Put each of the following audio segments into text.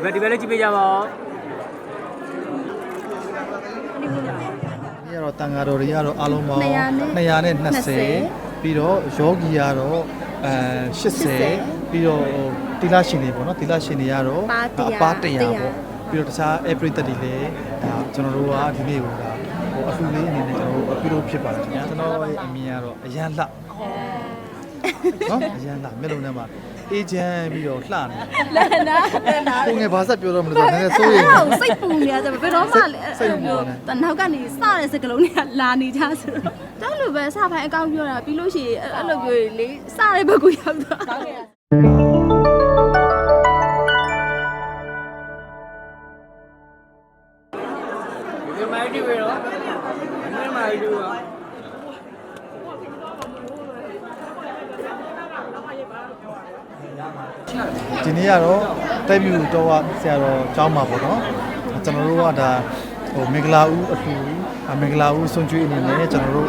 ဒီဘက်ဒီဘက်လေးကြည့်ပေးကြပါဦးဒီကတော့တန်ဃာတော်တွေကတော့အားလုံးပေါင်း220 220ပြီးတော့ယောဂီကတော့အဲ80ပြီးတော့ဟိုတိလရှင်တွေပေါ့နော်တိလရှင်တွေကတော့ပါ100အပါ100ပေါ့ပြီးတော့တခြား every တက်တွေလည်းဒါကျွန်တော်တို့ကဒီနေ့ဟိုဒါဟိုအလှူလေးအနေနဲ့ကျွန်တော်တို့အပြုလုပ်ဖြစ်ပါတယ်ခင်ဗျာကျွန်တော်ရဲ့အမြင်ကတော့အရန်လှနော်အရန်လှမျက်လုံးထဲမှာ အေဂျင့်ပြီးတော့လှနေလက်နာလက်နာကိုငယ်ဘာဆက်ပြောတော့မလို့ဆိုတော့နည်းနည်းစိုးရိမ်နေစိတ်ပူနေရတယ်ဘယ်တော့မှလည်းစိတ်ပူနေတနောက်ကနေစတဲ့စကလုံးတွေကလာနေကြဆိုတော့တောက်လို့ပဲစပိုင်းအကောင့်ပြောတာပြီးလို့ရှိရင်အဲ့လိုပြောရင်လေစတဲ့ဘက်ကိုရောက်သွားဒီမိုင်းဒီဝေရောဒီမိုင်းဒီဝေရော ဒီနေ့ကတော့တိုက်မြူတော်ဝဆရာတော်ကျောင်းမှာပေါ့နော်ကျွန်တော်တို့ကဒါဟိုမင်္ဂလာဦးအထူးအမင်္ဂလာဦးဆွန်ကျွေးအနေနဲ့ကျွန်တော်တို့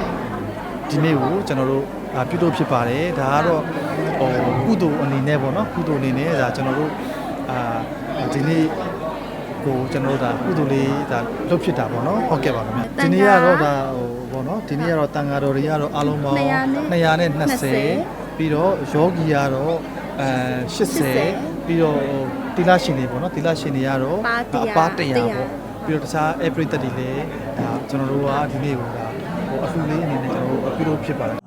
ဒီနေ့ကိုကျွန်တော်တို့အာပြုလုပ်ဖြစ်ပါတယ်ဒါကတော့ဟိုကုသိုလ်အနေနဲ့ပေါ့နော်ကုသိုလ်အနေနဲ့ဒါကျွန်တော်တို့အာဒီနေ့ကိုကျွန်တော်တို့ဒါကုသိုလ်လေးဒါလုပ်ဖြစ်တာပေါ့နော်ဟုတ်ကဲ့ပါခင်ဗျဒီနေ့ကတော့ဒါဟိုပေါ့နော်ဒီနေ့ကတော့တန်ဃာတော်တွေကတော့အားလုံးပေါင်း220ပြီးတော့ယောဂီကတော့ အဲ80ပြီးတော့တိလရှင်တွေပေါ့နော်တိလရှင်တွေကတော့အပါ100ပေါ့ပြီးတော့တခြား every တက်တွေလည်းဒါကျွန်တော်တို့ကဒီနေ့ကိုဒါဟိုအလှူလေးအနေနဲ့ကျွန်တော်တို့အပြုလုပ်ဖြစ်ပါတယ်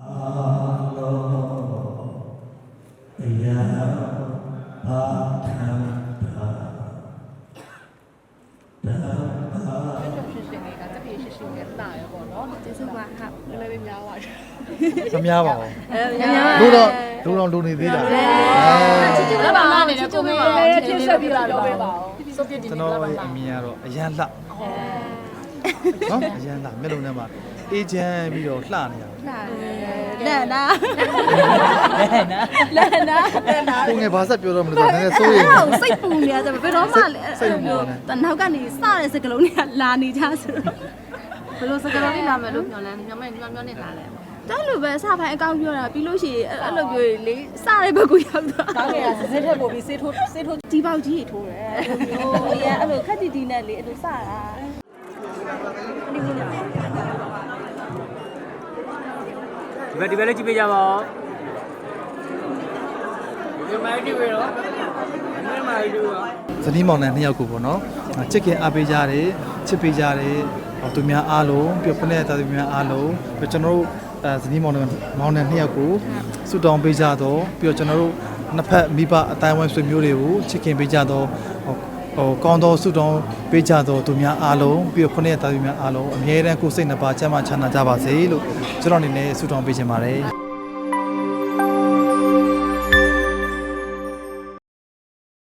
ကျေးဇူးပါဟုတ်မများပါဘူးအဲလူတော့လူတော့လူနေသေးတာအဲချစ်ချစ်ပါပါနေတယ်ကိုမေဖြည့်ဆက်ပြီးလာတော့ပါစုပ်ပြဒီကျွန်နေ့တော်လာပါရဲ့အမြင်ကတော့အရန်လှနော်အရန်လှမျက်လုံးထဲမှာအေဂျင့်ပြီးတော့လှနေရတယ်လက်နာလက်နာလက်နာလက်နာကိုငယ်ဘာဆက်ပြောတော့မလို့ဆိုတော့နည်းနည်းစိုးရိမ်နေစိတ်ပူနေရတယ်ဘယ်တော့မှလည်းစိတ်ပူနေတနောက်ကနေစတဲ့စကလုံးတွေကလာနေကြဆိုတော့ဘ ယ်လိုစကားလုံးလေးလာမယ်လို့ညွှန်လန်းညွှန်မဲ့ညွှန်ညွှန်နေတာလဲတောက်လို့ပဲစပိုင်းအကောင့်ပြောတာပြီးလို့ရှိရင်အဲ့လိုပြောရင်လေစတဲ့ဘက်ကိုရောက်သွားကောင်းကင်ကစစ်ထက်ပို့ပြီးစေးထိုးစေးထိုးဒီပေါက်ကြီးထိုးတယ်ဟိုရအဲ့လိုခက်တီတီနဲ့လေအဲ့လိုစတာဒီဘက်ဒီဘက်လေးကြည့်ပေးကြပါဦးဒီမိုင်းဒီဝေရောဒီမိုင်းဒီဝေရောဇနီးမောင်နှံနှစ်ယောက်ကိုပေါ့နော်ချစ်ခင်အားပေးကြတယ်ချစ်ပေးကြတယ် သူများအားလုံးပြီးတော့ဖနဲ့တာသူများအားလုံးပြီးတော့ကျွန်တော်တို့အဲဇနီးမောင်နှံမောင်နှံနှစ်ယောက်ကိုဆုတောင်းပေးကြတော့ပြီးတော့ကျွန်တော်တို့နှစ်ဖက်မိဘအတိုင်းဝိုင်းဆွေမျိုးတွေကိုချစ်ခင်ပေးကြတော့ဟိုဟိုကောင်းသောဆုတောင်းပေးကြတော့သူများအားလုံးပြီးတော့ဖနဲ့တာသူများအားလုံးအမြဲတမ်းကိုယ်စိတ်နှစ်ပါးချမ်းသာချမ်းသာကြပါစေလို့ကျွန်တော်အနေနဲ့ဆုတောင်းပေးချင်ပါတယ်